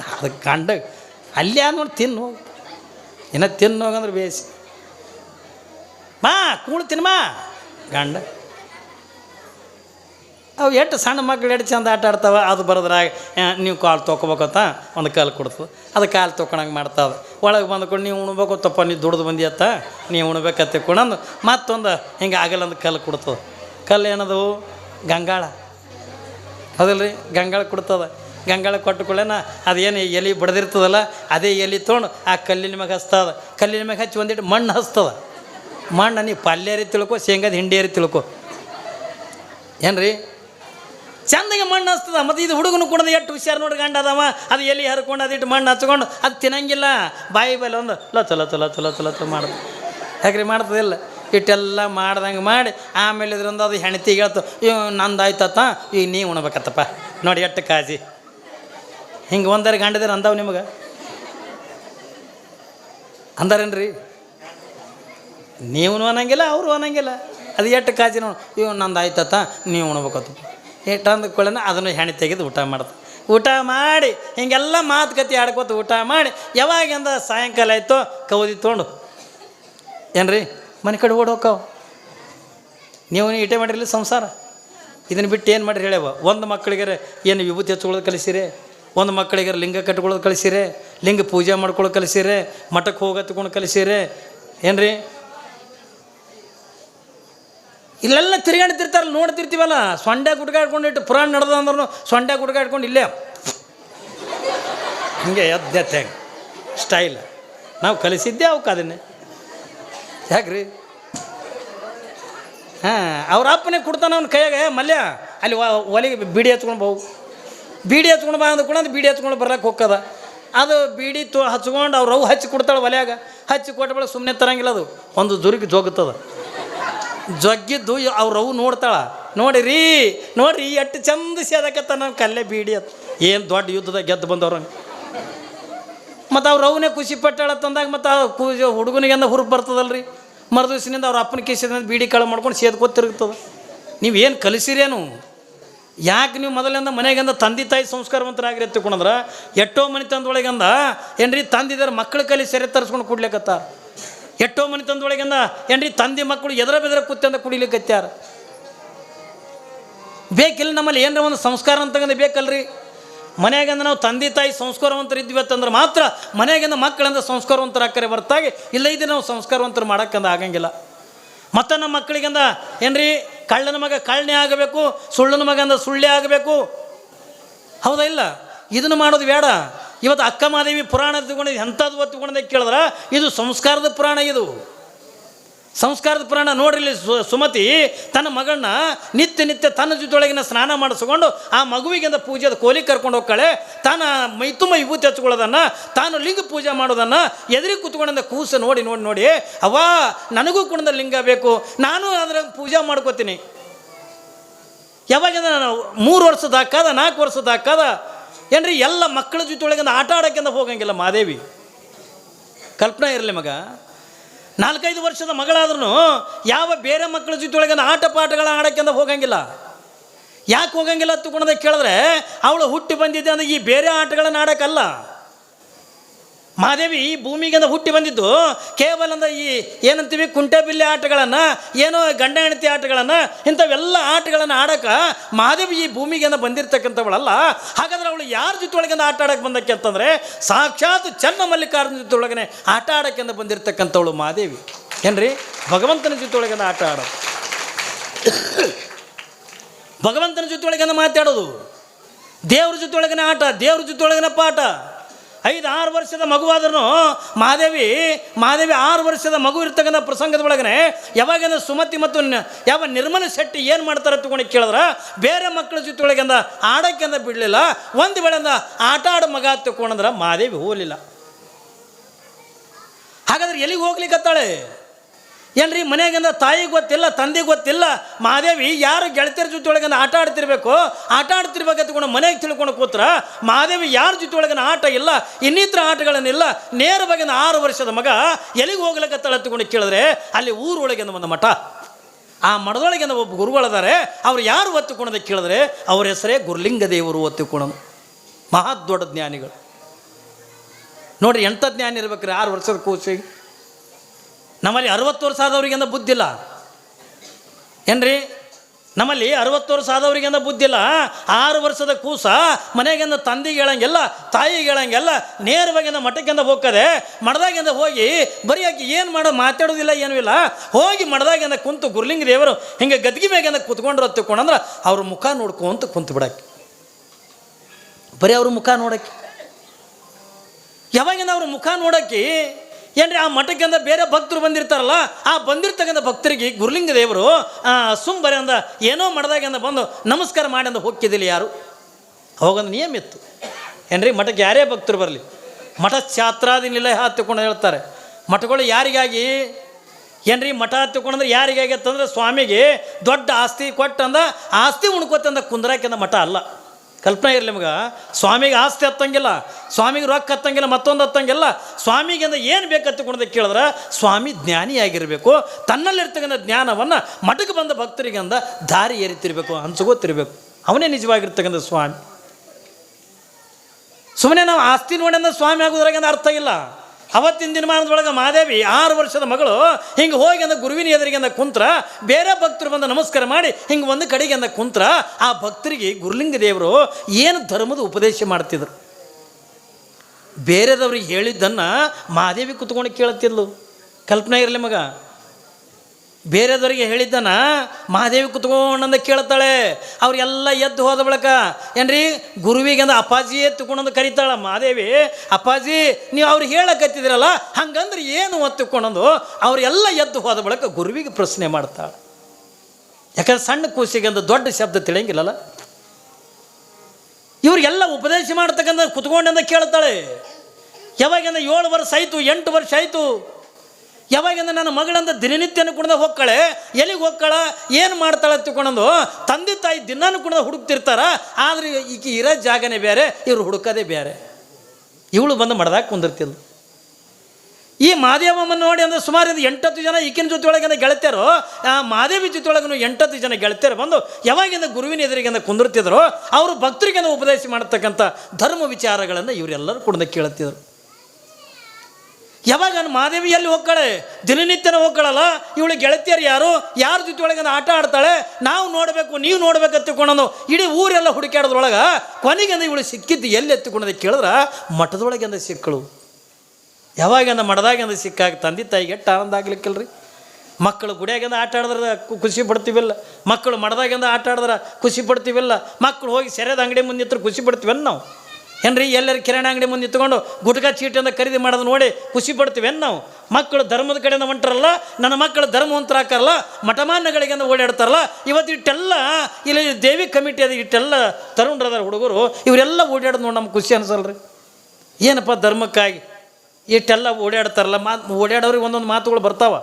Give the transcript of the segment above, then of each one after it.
ಅದಕ್ಕೆ ಕಂಡ ಅಲ್ಲೇ ನೋಡಿ ತಿನ್ನು. ಇನ್ನು ತಿನ್ನು ಹೋಗಂದ್ರೆ ಬೇಸಿ. ಮಾ, ಕೂಳು ತಿನ್ಮಾ ಗಂಡ. ಅವು ಎಷ್ಟು ಸಣ್ಣ ಮಕ್ಳು ಎಷ್ಟು ಚಂದ ಆಟ ಆಡ್ತಾವೆ, ಅದು ಬರೋದ್ರಾಗ ನೀವು ಕಾಲು ತೊಗೋಬೇಕಂತ ಒಂದು ಕಾಲು ಕೊಡ್ತದೆ. ಅದು ಕಾಲು ತೊಗೊಳಂಗೆ ಮಾಡ್ತಾವೆ ಒಳಗೆ ಬಂದ್ಕೊಂಡು ನೀವು ಉಣ್ಬೇಕು, ತಪ್ಪ ನೀವು ದುಡ್ದು ಬಂದಿಯತ್ತ ನೀವು ಉಣ್ಬೇಕತ್ತೆ ಕೊಡಂದು ಮತ್ತೊಂದು ಹಿಂಗೆ ಆಗಲ್ಲಂದು ಕಲ್ಲು ಕೊಡ್ತದೆ. ಕಲ್ಲು ಏನದು? ಗಂಗಾಳ. ಹೌದಲ್ಲ ರೀ ಗಂಗಾಳ ಕೊಡ್ತದ. ಗಂಗಾಳ ಕೊಟ್ಟಕೊಳ್ಳೇನ ಅದೇನು ಎಲೆ ಬಡ್ದಿರ್ತದಲ್ಲ, ಅದೇ ಎಲೆ ತೊಗೊಂಡು ಆ ಕಲ್ಲಿನ ಮ್ಯಾಗ ಹಚ್ತದ. ಕಲ್ಲಿನ ಮ್ಯಾಗ ಹಚ್ಚಿ ಒಂದಿಟ್ಟು ಮಣ್ಣು ಹಸ್ತದ ಮಣ್ಣು ನೀ ಪಲ್ಯರಿ ತಿಳ್ಕೊ, ಶೇಂಗಾದ ಹಿಂಡಿಯರಿ ತಿಳ್ಕೊ. ಏನ್ರಿ? ಚಂದಗೆ ಮಣ್ಣು ಹಸ್ತದ ಮತ್ತು ಇದು ಹುಡುಗನು ಕೂಡ ಎಷ್ಟು ಹುಷಾರು ನೋಡಿ ಗಂಡ ಅದಾವ. ಅದು ಎಲೆ ಹರ್ಕೊಂಡು ಅದಿಟ್ಟು ಮಣ್ಣು ಹಚ್ಕೊಂಡು, ಅದು ತಿನ್ನಂಗಿಲ್ಲ. ಬಾಯಿ ಬೈಲ ಒಂದು ಲ ಚಲೋ ಚಲೋ ಚಲೋ ಚಲೋ ಚಲೋ ಮಾಡೋದು ಯಾಕ್ರಿ ಮಾಡ್ತದಿಲ್ಲ? ಇಟ್ಟೆಲ್ಲ ಮಾಡ್ದಂಗೆ ಮಾಡಿ, ಆಮೇಲೆ ಇದರಿಂದ ಅದು ಹೆಣ್ತಿಗೆ ಹೇಳ್ತು, ಇವ್ ನಂದಾಯ್ತತ್ತ, ಈಗ ನೀವು ಉಣ್ಬೇಕತ್ತಪ್ಪ. ನೋಡಿ ಎಷ್ಟು ಕಾಜಿ ಹಿಂಗೆ ಒಂದರ ಗಂಡದಿರ ಅಂದಾವ ನಿಮಗೆ? ಅಂದಾರೇನ್ರಿ? ನೀವು ಅನ್ನಂಗಿಲ್ಲ, ಅವರು ಅನ್ನಂಗಿಲ್ಲ. ಅದು ಎಷ್ಟು ಕಾಜಿ ನೋಡಿ, ಇವ್ ನಂದು ಆಯ್ತತ್ತ, ನೀವು ಉಣ್ಬೇಕತ್ತು ಎಷ್ಟು ಅಂದ್ಕೊಳ್ಳೋಣ ಅದನ್ನು ಹೆಣಿ ತೆಗೆದು ಊಟ ಮಾಡ್ತ. ಊಟ ಮಾಡಿ, ಹಿಂಗೆಲ್ಲ ಮಾತುಕತೆ ಆಡ್ಕೋತ ಊಟ ಮಾಡಿ, ಯಾವಾಗಿಂದ ಸಾಯಂಕಾಲ ಆಯ್ತೋ, ಕೌದಿ ತೊಗೊಂಡು. ಏನ್ರಿ, ಮನೆ ಕಡೆ ಓಡ್ ಹೋಗ್ತಾವ ನೀವು ಇಟೆ ಮಾಡಿರಲಿ ಸಂಸಾರ. ಇದನ್ನು ಬಿಟ್ಟು ಏನು ಮಾಡಿರಿ ಹೇಳ್ಯವ ಒಂದು ಮಕ್ಕಳಿಗೆ ಏನು ವಿಭೂತಿ ಹಚ್ಕೊಳ್ಳೋದು ಕಲಿಸಿರಿ? ಒಂದು ಮಕ್ಕಳಿಗೆ ಲಿಂಗ ಕಟ್ಕೊಳ್ಳೋದು ಕಲಿಸಿರೆ, ಲಿಂಗ ಪೂಜೆ ಮಾಡ್ಕೊಳ್ಳೋದು ಕಲಿಸಿರೆ, ಮಠಕ್ಕೆ ಹೋಗತ್ಕೊಂಡು ಕಲಿಸಿರೆ, ಏನ್ರಿ? ಇಲ್ಲೆಲ್ಲ ತಿರ್ಗಾಡ್ತಿರ್ತಾರಲ್ಲ, ನೋಡ್ತಿರ್ತೀವಲ್ಲ? ಸೊಂಡೆ ಗುಡ್ಗಾಡ್ಕೊಂಡಿಟ್ಟು ಪುರಾಣ ನಡೆದ ಅಂದ್ರೂ ಸೊಂಡೆ ಗುಡ್ಗಾಡ್ಕೊಂಡು ಇಲ್ಲೇ. ಹಿಂಗೆ ಎದ್ದೆತ್ತೆ ಸ್ಟೈಲ್. ನಾವು ಕಲಿಸಿದ್ದೆ ಅವಕ್ಕೆ ಅದನ್ನೇ. ಯಾಕ್ರಿ? ಹಾಂ, ಅವ್ರ ಅಪ್ಪನೇ ಕೊಡ್ತಾನ ಅವ್ನ ಕೈಯಾಗೆ ಮಲ್ಯ, ಅಲ್ಲಿ ಒಲೆಗೆ ಬೀಡಿ ಹಚ್ಕೊಂಡು ಬೀಡಿ ಹಚ್ಕೊಂಡು ಬಾ ಅಂದ ಕೂಡ ಬೀಡಿ ಹಚ್ಕೊಂಡು ಬರ್ಲಕ್ಕೆ ಹೋಗ್ತದ ಅದು ಬೀಡಿ ತೊ ಹಚ್ಕೊಂಡು ಅವ್ರು ಅವು ಹಚ್ಚಿ ಕೊಡ್ತಾಳೆ ಒಲೆಯಾಗ. ಹಚ್ಚಿ ಕೊಟ್ಟ ಬಳಿಕ ಸುಮ್ಮನೆ ತರಂಗಿಲ್ಲ ಅದು. ಒಂದು ಜುರುಗಿ ಜೋಗುತ್ತದ. ಜಗ್ಗಿದ್ದು ಅವ್ರು ಅವು ನೋಡ್ತಾಳೆ. ನೋಡಿರಿ ನೋಡಿರಿ ಎಷ್ಟು ಚಂದ ಸೇದಕತ್ತ ನಾವು ಕಲ್ಲೇ ಬೀಡಿ ಅತ್. ಏನು ದೊಡ್ಡ ಯುದ್ಧದಾಗ ಗೆದ್ದು ಬಂದವ್ರು ಮತ್ತು ಅವ್ರು ಅವನೇ ಖುಷಿ ಪಟ್ಟಾಳ ತಂದಾಗ ಮತ್ತು ಆ ಕೂಜ ಹುಡುಗನಿಗೆ ಅಂದ ಹುರುಪು ಬರ್ತದಲ್ರಿ. ಮರುದಿವ್ಸಿನಿಂದ ಅವ್ರ ಅಪ್ಪನ ಕೇಸಿದ ಬೀಡಿ ಕಳ ಮಾಡ್ಕೊಂಡು ನೀವೇನು ನೀವು ಏನು ಕಲಿಸಿರೇನು? ಯಾಕೆ ನೀವು ಮೊದಲಿಂದ ಮನೆಗಿಂದ ತಂದೆ ತಾಯಿ ಸಂಸ್ಕಾರವಂತರಾಗಿರಿ ತಿಳ್ಕೊಂಡ್ರೆ ಎಷ್ಟೋ ಮನೆ ತಂದೊಳಗಂದ ಏನ್ರಿ ತಂದಿದ್ದಾರೆ ಮಕ್ಕಳ ಕಲಿ ಸೆರೆ ತರಿಸ್ಕೊಂಡು ಕುಡ್ಲಿಕ್ಕತ್ತ ಎಷ್ಟೋ ಮನೆ ತಂದೊಳಗಂದ ಏನ್ರಿ ತಂದೆ ಮಕ್ಕಳು ಎದರ ಬೆದರ ಕೂತ್ಯಂದ ಕುಡಿಲಿಕ್ಕತ್ಯಾರ ಬೇಕಿಲ್ಲ ನಮ್ಮಲ್ಲಿ ಏನರ ಒಂದು ಸಂಸ್ಕಾರ ಅಂತಂದ್ರೆ ಬೇಕಲ್ರಿ? ಮನೆಯಾಗಂದ್ರೆ ನಾವು ತಂದೆ ತಾಯಿ ಸಂಸ್ಕಾರವಂತರು ಇದ್ವಿ ಅಂತಂದ್ರೆ ಮಾತ್ರ ಮನೆಯಾಗಿಂದ ಮಕ್ಕಳಂದ ಸಂಸ್ಕಾರವಂತರ ಆಕರೆ ಬರ್ತಾಗಿ ಇಲ್ಲ ಇದು ನಾವು ಸಂಸ್ಕಾರವಂತರು ಮಾಡೋಕ್ಕಂದ ಆಗಂಗಿಲ್ಲ. ಮತ್ತು ನಮ್ಮ ಮಕ್ಕಳಿಗಂದ ಏನ್ರಿ ಕಳ್ಳನ ಮಗ ಕಳ್ಳನೇ ಆಗಬೇಕು, ಸುಳ್ಳನ ಮಗ ಅಂದ್ರೆ ಸುಳ್ಳೇ ಆಗಬೇಕು. ಹೌದಾ ಇಲ್ಲ? ಇದನ್ನು ಮಾಡೋದು ಬೇಡ. ಇವತ್ತು ಅಕ್ಕ ಮಾದೇವಿ ಪುರಾಣ ತಗೊಂಡಿದ್ದು ಎಂಥದ್ದು ಒತ್ತು ಕೇಳಿದ್ರೆ, ಇದು ಸಂಸ್ಕಾರದ ಪುರಾಣ ಇದು. ಸಂಸ್ಕಾರದ ಪುರಾಣ ನೋಡಿರಲಿ ಸುಮತಿ ತನ್ನ ಮಗಳನ್ನ ನಿತ್ಯ ನಿತ್ಯ ತನ್ನ ಜೊತೆಯೊಳಗಿನ ಸ್ನಾನ ಮಾಡಿಸ್ಕೊಂಡು ಆ ಮಗುವಿಗಿಂದ ಪೂಜೆದ ಕೋಲಿ ಕರ್ಕೊಂಡು ಹೋಗ್ತಾಳೆ. ತಾನು ಮೈ ತುಂಬ ವಿಭೂತಿ ಹಚ್ಕೊಳ್ಳೋದನ್ನು, ತಾನು ಲಿಂಗ ಪೂಜೆ ಮಾಡೋದನ್ನು ಎದುರಿ ಕೂತ್ಕೊಂಡಂದ ಕೂಸು ನೋಡಿ ನೋಡಿ ನೋಡಿ, ಅವ್ವಾ, ನನಗೂ ಕುಣದ ಲಿಂಗ ಬೇಕು, ನಾನು ಅದರ ಪೂಜೆ ಮಾಡ್ಕೋತೀನಿ. ಯಾವಾಗಿಂದ ನಾನು ಮೂರು ವರ್ಷದ ಹಾಕದ, ನಾಲ್ಕು ವರ್ಷದ ಹಾಕದ, ಏನ್ರಿ ಎಲ್ಲ ಮಕ್ಕಳ ಜೊತೆಯೊಳಗಿಂದ ಆಟ ಆಡೋಕ್ಕಿಂತ ಹೋಗಂಗಿಲ್ಲ ಮಾದೇವಿ. ಕಲ್ಪನಾ ಇರಲಿ ಮಗ. ನಾಲ್ಕೈದು ವರ್ಷದ ಮಗಳಾದ್ರೂ ಯಾವ ಬೇರೆ ಮಕ್ಕಳ ಜೊತೆಯೊಳಗೆ ಆಟ ಪಾಠಗಳ ಅಂತ ಹೋಗಂಗಿಲ್ಲ. ಯಾಕೆ ಹೋಗಂಗಿಲ್ಲ ತಗೊಂಡದ ಕೇಳಿದ್ರೆ, ಅವಳು ಹುಟ್ಟಿ ಬಂದಿದ್ದೆ ಅಂದ್ರೆ ಈ ಬೇರೆ ಆಟಗಳನ್ನು ಆಡೋಕ್ಕಲ್ಲ. ಮಹಾದೇವಿ ಈ ಭೂಮಿಗಿಂದ ಹುಟ್ಟಿ ಬಂದಿದ್ದು ಕೇವಲ ಅಂದ್ರೆ ಈ ಏನಂತೀವಿ ಕುಂಟೆಬಿಲ್ಲೆ ಆಟಗಳನ್ನು, ಏನೋ ಗಂಡ ಹೆಂಡತಿ ಆಟಗಳನ್ನು, ಇಂಥವೆಲ್ಲ ಆಟಗಳನ್ನು ಆಡೋಕೆ ಮಹಾದೇವಿ ಈ ಭೂಮಿಗಿಂದ ಬಂದಿರತಕ್ಕಂಥವಳಲ್ಲ. ಹಾಗಾದ್ರೆ ಅವಳು ಯಾರ ಜೊತೆಯೊಳಗಿಂದ ಆಟ ಆಡಕ್ಕೆ ಬಂದಕ್ಕೆ ಅಂತಂದರೆ ಸಾಕ್ಷಾತ್ ಚನ್ನ ಮಲ್ಲಿಕಾರ್ಜುನ ಜೊತೆಯೊಳಗನೆ ಆಟ ಆಡೋಕ್ಕಿಂದ ಬಂದಿರತಕ್ಕಂಥವಳು ಮಹಾದೇವಿ. ಏನ್ರಿ? ಭಗವಂತನ ಜೊತೆ ಜೊತೆಯೊಳಗಿಂದ ಆಟ ಆಡೋದು. ಭಗವಂತನ ಜೊತೆ ಜೊತೆಯೊಳಗಿಂದ ಮಾತಾಡೋದು. ದೇವ್ರ ಜೊತೆಯೊಳಗಿನ ಆಟ, ದೇವ್ರ ಜೊತೆಯೊಳಗಿನ ಪಾಠ. ಐದು ಆರು ವರ್ಷದ ಮಗುವಾದ್ರೂ ಮಹಾದೇವಿ ಮಹಾದೇವಿ ಆರು ವರ್ಷದ ಮಗು ಇರ್ತಕ್ಕಂಥ ಪ್ರಸಂಗದ ಒಳಗನೆ ಸುಮತಿ ಮತ್ತು ಯಾವ ನಿರ್ಮಲ ಶೆಟ್ಟಿ ಏನು ಮಾಡ್ತಾರೆ ತಗೊಂಡು ಕೇಳಿದ್ರೆ, ಬೇರೆ ಮಕ್ಕಳ ಜೊತೆಯೊಳಗಿಂದ ಆಡೋಕ್ಕಿಂದ ಬಿಡಲಿಲ್ಲ. ಒಂದು ವೇಳೆ ಆಟ ಆಡೋ ಮಗ ತಗೊಂಡ್ರೆ ಮಹಾದೇವಿ ಹೋಗಲಿಲ್ಲ. ಹಾಗಾದ್ರೆ ಎಲ್ಲಿಗೆ ಹೋಗ್ಲಿಕ್ಕತ್ತಾಳೆ ಏನ್ರಿ ಮನೆಯಾಗಿಂದ ತಾಯಿ ಗೊತ್ತಿಲ್ಲ, ತಂದೆ ಗೊತ್ತಿಲ್ಲ, ಮಹಾದೇವಿ, ಯಾರು ಗೆಳತಿಯರ ಜೊತೆ ಒಳಗಿನ ಆಟ ಆಡ್ತಿರ್ಬೇಕು? ಆಟ ಆಡ್ತಿರ್ಬೇಕು ಮನೆಗೆ ತಿಳ್ಕೊಂಡು ಕೂತ್ರ, ಮಹಾದೇವಿ ಯಾರ ಜೊತೆ ಒಳಗಿನ ಆಟ ಇಲ್ಲ, ಇನ್ನಿತರ ಆಟಗಳನ್ನಿಲ್ಲ ನೇರವಾಗಿನ ಆರು ವರ್ಷದ ಮಗ ಎಲ್ಲಿಗೆ ಹೋಗ್ಲಿಕ್ಕೆ ತಗೊಂಡು ಕೇಳಿದ್ರೆ ಅಲ್ಲಿ ಊರೊಳಗಿಂದ ಒಂದು ಮಠ. ಆ ಮಠದೊಳಗಿಂದ ಒಬ್ಬ ಗುರುಗಳಿದ್ದಾರೆ ಅವ್ರು ಯಾರು ಒತ್ತುಕೊಳೋದಕ್ಕೆ ಕೇಳಿದ್ರೆ ಅವ್ರ ಹೆಸರೇ ಗುರುಲಿಂಗ ದೇವರು ಒತ್ತುಕೊಳೋದು ಮಹಾ ದೊಡ್ಡ ಜ್ಞಾನಿಗಳು. ನೋಡ್ರಿ ಎಂಥ ಜ್ಞಾನ ಇರ್ಬೇಕ್ರಿ ಆರು ವರ್ಷದ ಕೂಸಿಗೆ ನಮ್ಮಲ್ಲಿ ಅರವತ್ತು ವರ್ಷ ಆದವ್ರಿಗೆಂದ ಬುದ್ಧಿಲ್ಲ ಏನ್ರಿ? ನಮ್ಮಲ್ಲಿ ಅರವತ್ತು ವರ್ಷ ಆದವ್ರಿಗೆಂದ ಬುದ್ಧಿಲ್ಲ ಆರು ವರ್ಷದ ಕೂಸ ಮನೆಗೆಂದ ತಂದಿಗೆ ಹೇಳಂಗಿಲ್ಲ ತಾಯಿಗೆ ಹೇಳಂಗಿಲ್ಲ ನೇರವಾಗಿಂದ ಮಠಕ್ಕೆಂದ ಹೋಗ್ತದೆ ಮಡದಾಗಿಂದ ಹೋಗಿ ಬರೀ ಆಕಿ ಏನು ಮಾಡೋ ಮಾತಾಡೋದಿಲ್ಲ, ಏನೂ ಇಲ್ಲ. ಹೋಗಿ ಮಡದಾಗಿಂದ ಕುಂತು ಗುರ್ಲಿಂಗ ದೇವರು ಹಿಂಗೆ ಗದ್ಗಿ ಮ್ಯಾಗಿಂದ ಕುತ್ಕೊಂಡ್ರು ತಿಳ್ಕೊಂಡ್ರೆ ಅವ್ರ ಮುಖ ನೋಡ್ಕೊಂತ ಕುಂತು ಬಿಡಕ್ಕೆ ಬರೀ ಅವ್ರ ಮುಖ ನೋಡಕ್ಕೆ ಯಾವಾಗಿಂದ ಅವ್ರ ಮುಖ ನೋಡಕ್ಕೆ ಏನ್ರಿ, ಆ ಮಠಕ್ಕಿಂದ ಬೇರೆ ಭಕ್ತರು ಬಂದಿರ್ತಾರಲ್ಲ, ಆ ಬಂದಿರ್ತಕ್ಕಂಥ ಭಕ್ತರಿಗೆ ಗುರುಲಿಂಗ ದೇವರು ಸುಮ್ ಬರೀ ಅಂದ, ಏನೋ ಮಾಡ್ದಾಗಿಂದ ಬಂದು, ನಮಸ್ಕಾರ ಮಾಡಿ ಅಂದ ಹೋಗಿದ್ದಿಲ್ಲ ಯಾರು? ಹೋಗೊಂದು ನಿಯಮ ಇತ್ತು. ಏನ್ರಿ, ಮಠಕ್ಕೆ ಯಾರೇ ಭಕ್ತರು ಬರಲಿ. ಮಠ ಛಾತ್ರಾದಿ ನಿಲಯ ಹತ್ತಿಕೊಂಡು ಹೇಳ್ತಾರೆ. ಮಠಗಳು ಯಾರಿಗಾಗಿ? ಏನ್ರಿ, ಮಠ ಹತ್ತಿಕೊಂಡ್ರೆ ಯಾರಿಗಾಗಿ ಅಂತಂದ್ರೆ ಸ್ವಾಮಿಗೆ ದೊಡ್ಡ ಆಸ್ತಿ ಕೊಟ್ಟಂದ, ಆಸ್ತಿ ಉಣ್ಕೋತಂದ ಕುಂದ್ರಾಕಿಂದ ಮಠ ಅಲ್ಲ. ಕಲ್ಪನೆ ಇರಲಿ ನಿಮ್ಗೆ ಸ್ವಾಮಿಗೆ ಆಸ್ತಿ ಹತ್ತಂಗಿಲ್ಲ, ಸ್ವಾಮಿಗೆ ರೊಕ್ಕ ಹತ್ತಂಗಿಲ್ಲ, ಮತ್ತೊಂದು ಹತ್ತಂಗಿಲ್ಲ. ಸ್ವಾಮಿಗಿಂದ ಏನು ಬೇಕು ಹತ್ತಿಕೊಂಡದ ಕೇಳಿದ್ರೆ ಸ್ವಾಮಿ ಜ್ಞಾನಿಯಾಗಿರಬೇಕು. ತನ್ನಲ್ಲಿರ್ತಕ್ಕಂಥ ಜ್ಞಾನವನ್ನು ಮಠಕ್ಕೆ ಬಂದ ಭಕ್ತರಿಗಂದ ದಾರಿ ಏರಿತಿರ್ಬೇಕು ಹಂಚ್ಕೋತಿರ್ಬೇಕು ಅವನೇ ನಿಜವಾಗಿರ್ತಕ್ಕಂಥ ಸ್ವಾಮಿ. ಸುಮ್ಮನೆ ನಾವು ಆಸ್ತಿ ನೋಡಿಂದ ಸ್ವಾಮಿ ಆಗೋದ್ರಾಗ ಅರ್ಥ ಇಲ್ಲ. ಅವತ್ತಿನ ದಿನಮಾನದೊಳಗೆ ಮಾದೇವಿ ಆರು ವರ್ಷದ ಮಗಳು, ಹಿಂಗೆ ಹೋಗಿ ಅಂದ ಗುರುವಿನ ಎದುರಿಗೆ ಅಂದ ಕುಂತ್ರ, ಬೇರೆ ಭಕ್ತರು ಬಂದು ನಮಸ್ಕಾರ ಮಾಡಿ ಹಿಂಗೆ ಒಂದು ಕಡೆಗೆ ಅಂದ ಕುಂತ್ರ, ಆ ಭಕ್ತರಿಗೆ ಗುರುಲಿಂಗ ದೇವರು ಏನು ಧರ್ಮದ ಉಪದೇಶ ಮಾಡ್ತಿದ್ರು? ಬೇರೆದವ್ರಿಗೆ ಹೇಳಿದ್ದನ್ನು ಮಾದೇವಿ ಕುತ್ಕೊಂಡು ಕೇಳುತ್ತಿದ್ಲು. ಕಲ್ಪನೆ ಇರಲಿ ಮಗ. ಬೇರೆದವರಿಗೆ ಹೇಳಿದ್ದಾನ ಮಹಾದೇವಿ ಕುತ್ಕೊಂಡಂದ ಕೇಳ್ತಾಳೆ. ಅವ್ರಿಗೆಲ್ಲ ಎದ್ದು ಹೋದ ಬಳಿಕ, ಏನ್ರಿ, ಗುರುವಿಗೆ ಅಂದ ಅಪ್ಪಾಜಿಯೇ ತಗೊಂಡಂದು ಕರಿತಾಳೆ ಮಹಾದೇವಿ. ಅಪ್ಪಾಜಿ, ನೀವು ಅವ್ರಿಗೆ ಹೇಳಕತ್ತಿದ್ರಲ್ಲ, ಹಂಗಂದ್ರೆ ಏನು ಒತ್ತುಕೊಂಡಂದು ಅವರೆಲ್ಲ ಎದ್ದು ಹೋದ ಬಳಿಕ ಗುರುವಿಗೆ ಪ್ರಶ್ನೆ ಮಾಡ್ತಾಳೆ. ಯಾಕಂದ್ರೆ ಸಣ್ಣ ಕೂಸಿಗೆ ಒಂದು ದೊಡ್ಡ ಶಬ್ದ ತಿಳಿಯಂಗಿಲ್ಲಲ್ಲ. ಇವ್ರಿಗೆಲ್ಲ ಉಪದೇಶ ಮಾಡ್ತಕ್ಕಂಥ ಕುತ್ಕೊಂಡಂದ ಕೇಳ್ತಾಳೆ. ಯಾವಾಗಿಂದ ಏಳು ವರ್ಷ ಆಯಿತು, ಎಂಟು ವರ್ಷ ಆಯಿತು ಯಾವಾಗಿಂದ ನನ್ನ ಮಗಳಂದ ದಿನನಿತ್ಯನೂ ಕುಣದ ಹೋಗ್ಕಳೆ, ಎಲ್ಲಿಗೆ ಹೋಗ್ಕಳ, ಏನು ಮಾಡ್ತಾಳೆ ತಿಳ್ಕೊಂಡು ತಂದೆ ತಾಯಿ ದಿನಾನು ಕುಣದ ಹುಡುಕ್ತಿರ್ತಾರ, ಆದರೆ ಈಕೆ ಇರೋ ಜಾಗನೇ ಬೇರೆ, ಇವರು ಹುಡುಕೋದೇ ಬೇರೆ. ಇವಳು ಬಂದು ಮಡ್ದಾಗ ಕುಂದಿರ್ತಿಲ್ಲ ಈ ಮಾದೇವಮ್ಮನ ನೋಡಿ ಅಂದ್ರೆ ಸುಮಾರು ಇದು ಎಂಟತ್ತು ಜನ ಈಕಿನ ಜೊತೆ ಒಳಗಿಂದ ಗೆಳತಿಯರು, ಆ ಮಾದೇವಿ ಜೊತೆ ಒಳಗೂ ಎಂಟತ್ತು ಜನ ಗೆಳತಿಯರು ಬಂದು ಯಾವಾಗಿಂದ ಗುರುವಿನ ಎದುರಿಗಿಂದ ಕುಂದಿರ್ತಿದ್ರು, ಅವರು ಭಕ್ತರಿಗಿಂದ ಉಪದೇಶ ಮಾಡತಕ್ಕಂಥ ಧರ್ಮ ವಿಚಾರಗಳನ್ನು ಇವರೆಲ್ಲರೂ ಕೂಡ ಕೇಳುತ್ತಿದ್ರು ಯಾವಾಗ ನಾನು ಮಾದೇವಿ ಎಲ್ಲಿ ಹೋಗ್ತಾಳೆ ದಿನನಿತ್ಯನ ಹೋಗ್ಕೊಳ್ಳಲ್ಲ ಇವಳು ಗೆಳತಿಯರು ಯಾರು? ಯಾರ ಜೊತೆ ಒಳಗೆ ಆಟ ಆಡ್ತಾಳೆ? ನಾವು ನೋಡಬೇಕು, ನೀವು ನೋಡ್ಬೇಕು ಎತ್ತಿಕೊಂಡು ಇಡೀ ಊರೆಲ್ಲ ಹುಡುಕಾಡೋದ್ರೊಳಗೆ ಕೊನೆಗೆಂದ ಇವಳು ಸಿಕ್ಕಿದ್ದು ಎಲ್ಲಿ ಎತ್ತಿಕೊಂಡದ ಕೇಳಿದ್ರೆ? ಮಠದೊಳಗೆಂದ ಸಿಕ್ಕಳು. ಯಾವಾಗಂದ ಮಠದಾಗಂದ ಸಿಕ್ಕಾಗ ತಂದೆ ತಾಯಿಗೆ ಎಷ್ಟು ಆನಂದ ಆಗ್ಲಿಕ್ಕಿಲ್ರಿ? ಮಕ್ಕಳು ಗುಡಿಯಾಗಿಂದ ಆಟ ಆಡಿದ್ರೆ ಖುಷಿ ಪಡ್ತೀವಿಲ್ಲ. ಮಕ್ಕಳು ಮಠದಾಗಿಂದ ಆಟ ಆಡಿದ್ರೆ ಖುಷಿ ಪಡ್ತೀವಿಲ್ಲ. ಮಕ್ಕಳು ಹೋಗಿ ಸೆರೆದ ಅಂಗಡಿ ಮುಂದೆ ಖುಷಿ ಪಡ್ತೀವಲ್ಲ ನಾವು. ಏನ್ರಿ ಎಲ್ಲರೂ ಕಿರಾಣಿ ಅಂಗಡಿ ಮುಂದೆ ನಿಂತ್ಕೊಂಡು ಗುಟ್ಕಾ ಚೀಟಿಯಿಂದ ಖರೀದಿ ಮಾಡೋದು ನೋಡಿ ಖುಷಿ ಪಡ್ತೀವೇನು ನಾವು? ಮಕ್ಕಳು ಧರ್ಮದ ಕಡೆಯಿಂದ ಹೊಂಟ್ರಲ್ಲ ನನ್ನ ಮಕ್ಕಳು ಧರ್ಮವಂತರಾಕಾರಲ್ಲ ಮಠಮಾನ್ಯಗಳಿಗೆಂದ ಓಡಾಡ್ತಾರಲ್ಲ, ಇವತ್ತು ಇಟ್ಟೆಲ್ಲ, ಇಲ್ಲಿ ದೇವಿ ಕಮಿಟಿ ಅದ, ಇಟ್ಟೆಲ್ಲ ತರುಣರದಾರ ಹುಡುಗರು, ಇವರೆಲ್ಲ ಓಡಾಡೋದು ನೋಡಿ ನಮ್ಗೆ ಖುಷಿ ಅನ್ಸಲ್ರಿ. ಏನಪ್ಪ ಧರ್ಮಕ್ಕಾಗಿ? ಇಷ್ಟೆಲ್ಲ ಓಡಾಡ್ತಾರಲ್ಲ ಮಾತು ಓಡಾಡೋರಿಗೆ ಒಂದೊಂದು ಮಾತುಗಳು ಬರ್ತಾವ.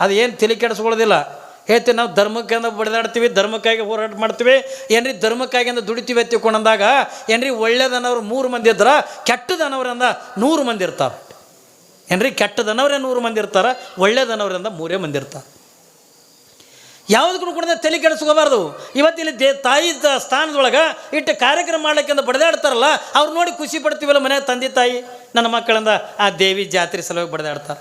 ಅದು ಏನು ತಲೆ ಕೆಡಿಸ್ಕೊಳ್ಳೋದಿಲ್ಲ. ಹೇಳ್ತೀವಿ ನಾವು ಧರ್ಮಕ್ಕಿಂದ ಬಡಿದಾಡ್ತೀವಿ, ಧರ್ಮಕ್ಕಾಗಿ ಹೋರಾಟ ಮಾಡ್ತೀವಿ. ಏನ್ರಿ ಧರ್ಮಕ್ಕಾಗಿ ಅಂದ್ರೆ ದುಡಿತೀವಿ ತಿಳ್ಕೊಂಡಂದಾಗ ಏನ್ರಿ ಒಳ್ಳೇದನ್ನವ್ರು ಮೂರು ಮಂದಿ ಇದ್ರ, ಕೆಟ್ಟದನವ್ರಂದ ನೂರು ಮಂದಿ ಇರ್ತಾರೆ. ಏನ್ರಿ ಕೆಟ್ಟದನವ್ರೇ ನೂರು ಮಂದಿ ಇರ್ತಾರೆ, ಒಳ್ಳೇದನವ್ರಿಂದ ಮೂರೇ ಮಂದಿ ಇರ್ತಾರೆ. ಯಾವುದಕ್ಕೂ ಕೂಡ ತಲೆ ಕೆಡಿಸ್ಕೋಬಾರ್ದು. ಇವತ್ತಿಲ್ಲಿ ದೇ ತಾಯಿ ಸ್ಥಾನದೊಳಗೆ ಇಟ್ಟು ಕಾರ್ಯಕ್ರಮ ಮಾಡಕ್ಕಿಂದು ಬಡದಾಡ್ತಾರಲ್ಲ, ಅವ್ರು ನೋಡಿ ಖುಷಿ ಪಡ್ತೀವಲ್ಲ ಮನೆ ತಂದೆ ತಾಯಿ, ನನ್ನ ಮಕ್ಕಳಿಂದ ಆ ದೇವಿ ಜಾತ್ರೆ ಸಲುವಾಗಿ ಬಡದಾಡ್ತಾರೆ.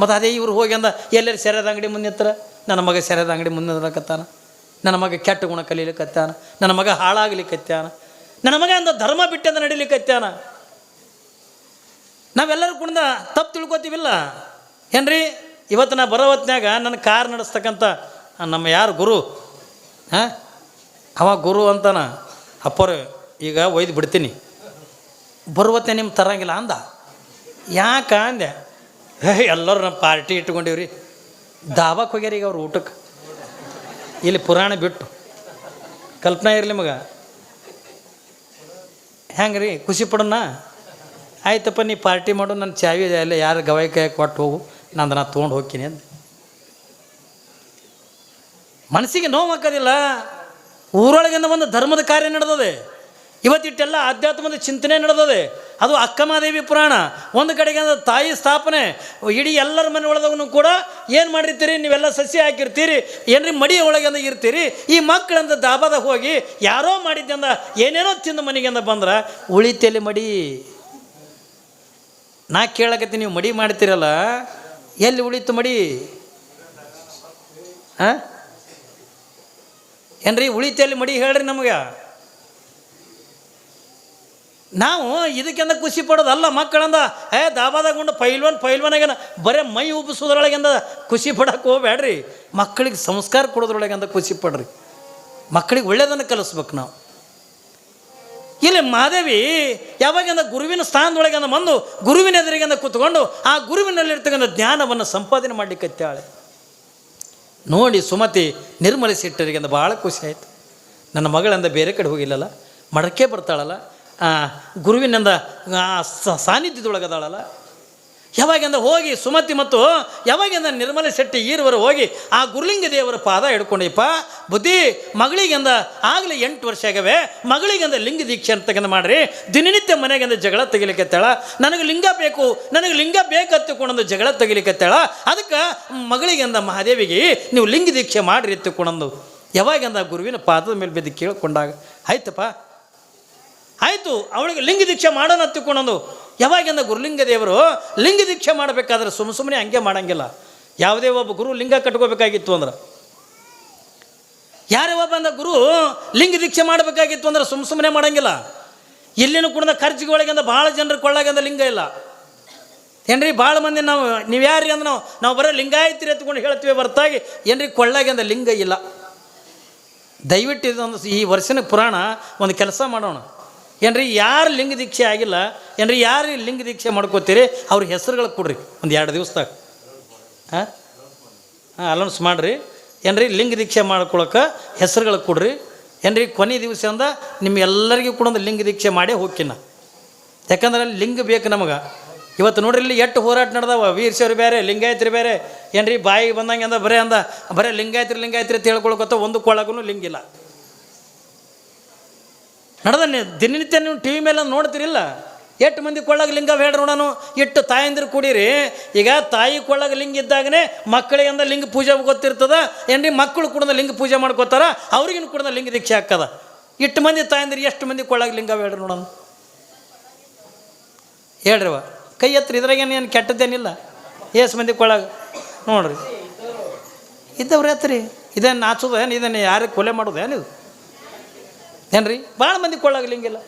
ಮತ್ತು ಅದೇ ಇವ್ರು ಹೋಗಿ ಅಂದ ಎಲ್ಲರೂ ಸೆರೆದ ಅಂಗಡಿ ಮುಂದೆ ನಿಂತರ ನನ್ನ ಮಗ ಸೆರೆದ ಅಂಗಡಿ ಮುಂದೆ ನಿಲ್ಲಕತ್ತಾನ ನನ್ನ ಮಗ ಕೆಟ್ಟ ಗುಣ ಕಲೀಲಿಕ್ಕತ್ತಾನ ನನ್ನ ಮಗ ಹಾಳಾಗ್ಲಿಕ್ಕತ್ತಾನ ನನ್ನ ಮಗ ಅಂದ ಧರ್ಮ ಬಿಟ್ಟಂದ ನಡೀಲಿಕ್ಕತ್ತಾನ ನಾವೆಲ್ಲರೂ ಕೂಡ ತಪ್ಪು ತಿಳ್ಕೊತೀವಿಲ್ಲ. ಏನ್ರಿ? ಇವತ್ತು ನಾ ಬರೋ ಹೊತ್ನ್ಯಾಗ ನನ್ನ ಕಾರ್ ನಡೆಸ್ತಕ್ಕಂಥ ನಮ್ಮ ಯಾರು ಗುರು? ಹಾಂ? ಅವ ಗುರು ಅಂತಾನ. ಅಪ್ಪರು, ಈಗ ಒಯ್ದು ಬಿಡ್ತೀನಿ. ಬರುವತ್ತೆ ನಿಮ್ಗೆ ತರಂಗಿಲ್ಲ ಅಂದ. ಯಾಕ ಅಂದೆ? ಎಲ್ಲರೂ ನಮ್ಮ ಪಾರ್ಟಿ ಇಟ್ಕೊಂಡಿವ್ರಿ. ದಾಬಾಕ್ ಹೋಗ್ಯಾರ ಈಗ ಅವ್ರು ಊಟಕ್ಕೆ ಇಲ್ಲಿ ಪುರಾಣ ಬಿಟ್ಟು. ಕಲ್ಪನಾ ಇರಲಿ ಮಗ. ಹೆಂಗೆ ರೀ ಖುಷಿ ಪಡೋಣ? ಆಯ್ತಪ್ಪ, ನೀ ಪಾರ್ಟಿ ಮಾಡು ನನ್ನ ಚಾವಿ ಎಲ್ಲ ಯಾರು ಗವಾಯಿ ಕೈ ಕೊಟ್ಟು ಹೋಗು, ನಂದು ನಾ ತೊಗೊಂಡು ಹೋಗ್ತೀನಿ ಅಂದ. ಮನಸ್ಸಿಗೆ ನೋವು ಹಾಕೋದಿಲ್ಲ. ಊರೊಳಗಿಂದ ಒಂದು ಧರ್ಮದ ಕಾರ್ಯ ನಡೆದದೆ. ಇವತ್ತಿಟ್ಟೆಲ್ಲ ಆಧ್ಯಾತ್ಮದ ಚಿಂತನೆ ನಡೆದದೆ. ಅದು ಅಕ್ಕಮಾದೇವಿ ಪುರಾಣ. ಒಂದು ಕಡೆಗೆ ಅಂದ್ರೆ ತಾಯಿ ಸ್ಥಾಪನೆ, ಇಡೀ ಎಲ್ಲರ ಮನೆ ಒಳದವನು ಕೂಡ ಏನು ಮಾಡಿರ್ತೀರಿ? ನೀವೆಲ್ಲ ಸಸ್ಯ ಹಾಕಿರ್ತೀರಿ, ಏನ್ರಿ ಮಡಿ ಒಳಗಿಂದ ಇರ್ತೀರಿ? ಈ ಮಕ್ಕಳಂದ ದಾಬಾದಾಗ ಹೋಗಿ ಯಾರೋ ಮಾಡಿದ್ದಂದ ಏನೇನೋ ತಿಂದು ಮನೆಗೆಂದ ಬಂದ್ರೆ, ಉಳಿತೆಲಿ ಮಡಿ. ನಾ ಕೇಳಕತ್ತೀನಿ, ನೀವು ಮಡಿ ಮಾಡ್ತೀರಲ್ಲ, ಎಲ್ಲಿ ಉಳಿತು ಮಡಿ? ಹಾಂ? ಏನ್ರಿ ಉಳಿತೇಲಿ ಮಡಿ ಹೇಳ್ರಿ ನಮಗೆ. ನಾವು ಇದಕ್ಕೆಂದ ಖುಷಿ ಪಡೋದಲ್ಲ ಮಕ್ಕಳಂದ. ಏ, ದಾಬಾದಾಗೊಂಡು ಪೈಲ್ವನ್ ಪೈಲ್ವನಾಗೇನ ಬರೇ ಮೈ ಉಬ್ಬಿಸೋದ್ರೊಳಗಿಂದ ಖುಷಿ ಪಡಕ್ಕೆ ಹೋಗ್ಬೇಡ್ರಿ ಮಕ್ಕಳಿಗೆ ಸಂಸ್ಕಾರ ಕೊಡೋದ್ರೊಳಗಿಂದ ಖುಷಿ ಪಡ್ರಿ. ಮಕ್ಕಳಿಗೆ ಒಳ್ಳೆಯದನ್ನು ಕಲಿಸ್ಬೇಕು ನಾವು. ಇಲ್ಲಿ ಮಾದೇವಿ ಯಾವಾಗಿಂದ ಗುರುವಿನ ಸ್ಥಾನದೊಳಗಿಂದ ಬಂದು ಗುರುವಿನ ಎದುರಿಗಿಂದ ಕೂತ್ಕೊಂಡು ಆ ಗುರುವಿನಲ್ಲಿರ್ತಕ್ಕಂಥ ಜ್ಞಾನವನ್ನು ಸಂಪಾದನೆ ಮಾಡಲಿಕ್ಕೆ ನೋಡಿ ಸುಮತಿ ನಿರ್ಮಲಿಸಿಟ್ಟರಿಗೆಂದ ಭಾಳ ಖುಷಿ ಆಯಿತು. ನನ್ನ ಮಗಳಂದ ಬೇರೆ ಕಡೆ ಹೋಗಿಲ್ಲಲ್ಲ, ಮಡಕೆ ಬರ್ತಾಳಲ್ಲ ಗುರುವಿನಿಂದ ಸಾನ್ನಿಧ್ಯದೊಳಗದಾಳಲ್ಲ? ಯಾವಾಗಿಂದ ಹೋಗಿ ಸುಮತಿ ಮತ್ತು ಯಾವಾಗಿಂದ ನಿರ್ಮಲ ಶೆಟ್ಟಿ ಈರುವರು ಹೋಗಿ ಆ ಗುರುಲಿಂಗ ದೇವರ ಪಾದ ಹಿಡ್ಕೊಂಡಿಪ್ಪ ಬುದ್ಧಿ ಮಗಳಿಗೆಂದ ಆಗಲೇ ಎಂಟು ವರ್ಷ ಆಗವೆ, ಮಗಳಿಗೆಂದ ಲಿಂಗ ದೀಕ್ಷೆ ಅಂತಕ್ಕಂಥ ಮಾಡ್ರಿ. ದಿನನಿತ್ಯ ಮನೆಗೆಂದ ಜಗಳ ತೆಗಿಲಿಕ್ಕೆತ್ತಾಳ ನನಗೆ ಲಿಂಗ ಬೇಕು, ನನಗೆ ಲಿಂಗ ಬೇಕತ್ತುಕೊಂಡೊಂದು ಜಗಳ ತೆಗಿಲಿಕ್ಕೆತ್ತಾಳ ಅದಕ್ಕೆ ಮಗಳಿಗೆಂದ ಮಹಾದೇವಿಗೆ ನೀವು ಲಿಂಗ ದೀಕ್ಷೆ ಮಾಡಿರಿ ಎತ್ತುಕೊಂಡೊಂದು. ಯಾವಾಗಿಂದ ಗುರುವಿನ ಪಾದದ ಮೇಲೆ ಬಿದ್ದು ಕೇಳಿಕೊಂಡಾಗ, ಆಯ್ತಪ್ಪ ಆಯಿತು, ಅವಳಿಗೆ ಲಿಂಗ ದೀಕ್ಷೆ ಮಾಡೋಣ ತಿಳ್ಕೊಂಡಂದು. ಯಾವಾಗಿಂದ ಗುರುಲಿಂಗ ದೇವರು ಲಿಂಗ ದೀಕ್ಷೆ ಮಾಡಬೇಕಾದ್ರೆ ಸುಮ್ಮ ಸುಮ್ಮನೆ ಹಂಗೆ ಮಾಡಂಗಿಲ್ಲ. ಯಾವುದೇ ಒಬ್ಬ ಗುರು ಲಿಂಗ ಕಟ್ಕೋಬೇಕಾಗಿತ್ತು ಅಂದ್ರೆ. ಯಾರೇ ಒಬ್ಬ ಅಂದ ಗುರು ಲಿಂಗ ದೀಕ್ಷೆ ಮಾಡಬೇಕಾಗಿತ್ತು ಅಂದ್ರೆ ಸುಮ್ಮ ಸುಮ್ಮನೆ ಮಾಡೋಂಗಿಲ್ಲ. ಇಲ್ಲಿನ ಕೂಡ ಖರ್ಚಿಗೆ ಒಳಗಿಂದ ಭಾಳ ಜನರು ಕೊಳ್ಳಾಗಿಂದ ಲಿಂಗ ಇಲ್ಲ. ಏನ್ರಿ, ಭಾಳ ಮಂದಿ ನಾವು, ನೀವು ಯಾರ್ರಿ ಅಂದ್ರೆ ನಾವು ನಾವು ಬರೋ ಲಿಂಗಾಯತ್ರಿ ಎತ್ಕೊಂಡು ಹೇಳ್ತೀವಿ ಹೊರತಾಗಿ. ಏನ್ರಿ, ಕೊಳ್ಳಾಗಿಂದ ಲಿಂಗ ಇಲ್ಲ. ದಯವಿಟ್ಟು ಇದೊಂದು ಈ ವರ್ಷನ ಪುರಾಣ ಒಂದು ಕೆಲಸ ಮಾಡೋಣ. ಏನ್ರಿ, ಯಾರು ಲಿಂಗ ದೀಕ್ಷೆ ಆಗಿಲ್ಲ? ಏನ್ರಿ, ಯಾರು ಲಿಂಗ ದೀಕ್ಷೆ ಮಾಡ್ಕೋತೀರಿ? ಅವ್ರ ಹೆಸರುಗಳು ಕೊಡ್ರಿ, ಒಂದು ಎರಡು ದಿವಸದಾಗ. ಹಾಂ? ಹಾಂ ಅಲೌನ್ಸ್ ಮಾಡಿರಿ. ಏನ್ರಿ, ಲಿಂಗ ದೀಕ್ಷೆ ಮಾಡ್ಕೊಳಕ್ಕೆ ಹೆಸರುಗಳು ಕೊಡ್ರಿ. ಏನ್ರಿ, ಕೊನೆ ದಿವಸ ಅಂದ ನಿಮ್ಗೆಲ್ಲರಿಗೂ ಕೂಡ ಒಂದು ಲಿಂಗ ದೀಕ್ಷೆ ಮಾಡೇ ಹೋಗ್ಕಿನ ಯಾಕಂದ್ರೆ ಲಿಂಗ ಬೇಕು ನಮಗೆ. ಇವತ್ತು ನೋಡ್ರಿ, ಇಲ್ಲಿ ಎಷ್ಟು ಹೋರಾಟ ನಡೆದವ. ವೀರಶೈವರು ಬೇರೆ, ಲಿಂಗಾಯತ್ರಿ ಬೇರೆ. ಏನ್ರಿ, ಬಾಯಿಗೆ ಬಂದಂಗೆ ಅಂದ, ಬರೇ ಅಂದ, ಬರೇ ಲಿಂಗಾಯತ್ರಿ ಲಿಂಗಾಯತ್ರಿ ಅಂತ ಹೇಳ್ಕೊಳಕತ್ತ ಒಂದು ಕೊಳಗೂ ಲಿಂಗಿಲ್ಲ. ನಡೆದ ದಿನನಿತ್ಯ ನೀವು ಟಿ ವಿ ಮೇಲೆ ನೋಡ್ತಿರಿಲ್ಲ. ಎಷ್ಟು ಮಂದಿ ಕೊಳ್ಳಾಗ ಲಿಂಗ ಬೇಡ ನೋಡೋಣ ಎಷ್ಟು ತಾಯಂದಿರು ಕೂಡಿರಿ. ಈಗ ತಾಯಿ ಕೊಳ್ಳಾಗ ಲಿಂಗ ಇದ್ದಾಗನೇ ಮಕ್ಕಳಿಗೆ ಅಂದ ಲಿಂಗ ಪೂಜೆ ಗೊತ್ತಿರ್ತದ. ಏನ್ರಿ ಮಕ್ಕಳು ಕೂಡ ಲಿಂಗ ಪೂಜೆ ಮಾಡ್ಕೋತಾರ. ಅವ್ರಿಗಿನ ಕೂಡ ಲಿಂಗ ದೀಕ್ಷೆ ಹಾಕದ ಇಷ್ಟು ಮಂದಿ ತಾಯಂದಿರು ಎಷ್ಟು ಮಂದಿ ಕೊಳ್ಳಾಗ ಲಿಂಗ ಬೇಡ ನೋಡೋಣ ಹೇಳ್ರಿವ ಕೈ ಹತ್ರ ಇದ್ರಾಗೇನು ಏನು ಕೆಟ್ಟದ್ದೇನಿಲ್ಲ. ಏಸು ಮಂದಿ ಕೊಳ್ಳಾಗ ನೋಡ್ರಿ. ಇದ್ದವ್ರು ಹತ್ರಿ ಇದೇನು ನಾಚೋದು ಏನು? ಇದನ್ನು ಯಾರಿಗೆ ಕೊಲೆ ಮಾಡೋದು ಏನಿದು ಏನ್ರಿ? ಭಾಳ ಮಂದಿ ಕೊಳ್ಳಾಗ ಲಿಂಗಿಲ್ಲ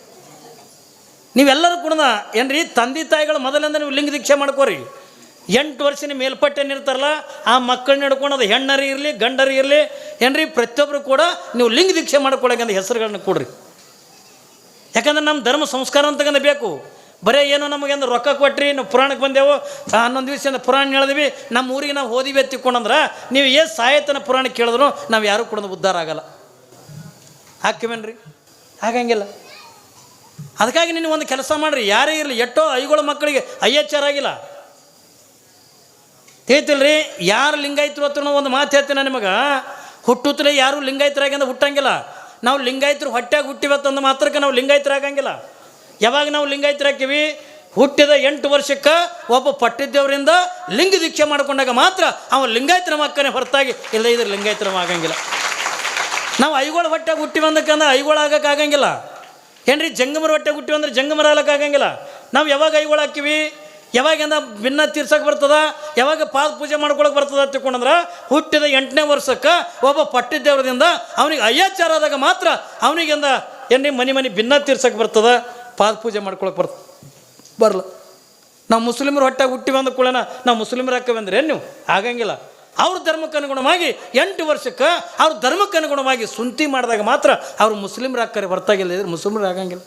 ನೀವೆಲ್ಲರೂ ಕೂಡ ಏನ್ರಿ, ತಂದೆ ತಾಯಿಗಳು ಮೊದಲಿಂದ ನೀವು ಲಿಂಗ ದೀಕ್ಷೆ ಮಾಡ್ಕೋರಿ. ಎಂಟು ವರ್ಷನ ಮೇಲ್ಪಟ್ಟೇನಿರ್ತಾರಲ್ಲ ಆ ಮಕ್ಕಳನ್ನ ಹಿಡ್ಕೊಂಡು ಅದು ಹೆಣ್ಣರಿ ಇರಲಿ, ಗಂಡರಿ ಇರಲಿ, ಏನ್ರಿ ಪ್ರತಿಯೊಬ್ಬರು ಕೂಡ ನೀವು ಲಿಂಗ ದೀಕ್ಷೆ ಮಾಡ್ಕೊಳ್ಳೋಕೆ ಹೆಸರುಗಳನ್ನ ಕೊಡ್ರಿ. ಯಾಕಂದ್ರೆ ನಮ್ಮ ಧರ್ಮ ಸಂಸ್ಕಾರ ಅಂತಕ್ಕಂಥ ಬೇಕು. ಬರೀ ಏನೋ ನಮಗೆ ರೊಕ್ಕ ಕೊಟ್ರಿ, ನಾವು ಪುರಾಣಕ್ಕೆ ಬಂದೆವು ಹನ್ನೊಂದು ದಿವಸದಿಂದ ಪುರಾಣ ಹೇಳಿದ್ವಿ, ನಮ್ಮ ಊರಿಗೆ ನಾವು ಓದಿವಿ ಎತ್ತಿಕೊಂಡಂದ್ರೆ ನೀವು ಏನು ಸಾಯತನ ಪುರಾಣ ಕೇಳಿದ್ರು, ನಾವು ಯಾರೂ ಕೂಡ ಉದ್ಧಾರ ಆಗಲ್ಲ. ಹಾಕಿವೇನ್ರಿ? ಹಾಗಂಗಿಲ್ಲ. ಅದಕ್ಕಾಗಿ ನೀನು ಒಂದು ಕೆಲಸ ಮಾಡಿರಿ. ಯಾರೇ ಇರಲಿ, ಎಷ್ಟೋ ಐಗಳ ಮಕ್ಕಳಿಗೆ ಐ ಎಚ್ ಆರ್ ಆಗಿಲ್ಲ. ತಿಳಿತಿಲ್ರಿ? ಯಾರು ಲಿಂಗಾಯಿತರು ಹತ್ರ ಒಂದು ಮಾತು ಹೇಳ್ತೀನಿ ನಿಮಗೆ. ಹುಟ್ಟುತ್ತಲೇ ಯಾರು ಲಿಂಗಾಯತರಾಗಿ ಅಂದ್ರೆ ಹುಟ್ಟಂಗಿಲ್ಲ. ನಾವು ಲಿಂಗಾಯಿತರು ಹೊಟ್ಟೆಗೆ ಹುಟ್ಟಿವತ್ತಂದು ಮಾತ್ರಕ್ಕೆ ನಾವು ಲಿಂಗಾಯತರಾಗಂಗಿಲ್ಲ. ಯಾವಾಗ ನಾವು ಲಿಂಗಾಯತರಾಕಿವಿ ಹುಟ್ಟಿದ ಎಂಟು ವರ್ಷಕ್ಕೆ ಒಬ್ಬ ಪಟ್ಟಿದ್ದೇವರಿಂದ ಲಿಂಗ ದೀಕ್ಷೆ ಮಾಡ್ಕೊಂಡಾಗ ಮಾತ್ರ ಅವನು ಲಿಂಗಾಯತನ ಮಕ್ಕನೇ ಹೊರತಾಗಿ ಇಲ್ಲ ಇದ್ರೆ ಲಿಂಗಾಯತನ ಆಗಂಗಿಲ್ಲ ನಾವು ಐಗೋಳ ಹೊಟ್ಟೆ ಹುಟ್ಟಿ ಬಂದಕ್ಕಂದ್ರೆ ಐಗೋಳ ಆಗಕ್ಕಾಗಂಗಿಲ್ಲ ಏನ್ರಿ ಜಂಗಮರ ಹೊಟ್ಟೆ ಹುಟ್ಟಿ ಅಂದ್ರೆ ಜಂಗಮರ ಆಗಕ್ಕಾಗಂಗಿಲ್ಲ ನಾವು ಯಾವಾಗ ಐಗೋಳ ಹಾಕಿವಿ ಯಾವಾಗಿಂದ ಭಿನ್ನ ತೀರ್ಸಕ್ಕೆ ಬರ್ತದ, ಯಾವಾಗ ಪಾದ ಪೂಜೆ ಮಾಡ್ಕೊಳಕ್ಕೆ ಬರ್ತದ ತಿಳ್ಕೊಂಡ್ರೆ ಹುಟ್ಟಿದ ಎಂಟನೇ ವರ್ಷಕ್ಕೆ ಒಬ್ಬ ಪಟ್ಟಿದ್ದೇವ್ರದಿಂದ ಅವನಿಗೆ ಅಯ್ಯಾಚಾರ ಆದಾಗ ಮಾತ್ರ ಅವನಿಗಿಂದ ಏನ್ರಿ ಮನೆ ಮನೆ ಭಿನ್ನ ತೀರ್ಸಕ್ಕೆ ಬರ್ತದ, ಪಾದ ಪೂಜೆ ಮಾಡ್ಕೊಳಕ್ಕೆ ಬರ್ತ ಬರಲ್ಲ ನಾವು ಮುಸ್ಲಿಮರು ಹೊಟ್ಟೆ ಹುಟ್ಟಿ ಬಂದ ಕೂಡನ ನಾವು ಮುಸ್ಲಿಮರು ಹಾಕಿ ಏನು ನೀವು? ಆಗಂಗಿಲ್ಲ. ಅವ್ರ ಧರ್ಮಕ್ಕೆ ಅನುಗುಣವಾಗಿ ಎಂಟು ವರ್ಷಕ್ಕೆ ಅವ್ರ ಧರ್ಮಕ್ಕೆ ಅನುಗುಣವಾಗಿ ಸುಂತಿ ಮಾಡಿದಾಗ ಮಾತ್ರ ಅವ್ರು ಮುಸ್ಲಿಮರಾಗ್ತಾರೆ ಹೊರತಾಗಿಲ್ಲ ಇದ್ರೆ ಮುಸ್ಲಿಮ್ರು ಆಗಂಗಿಲ್ಲ.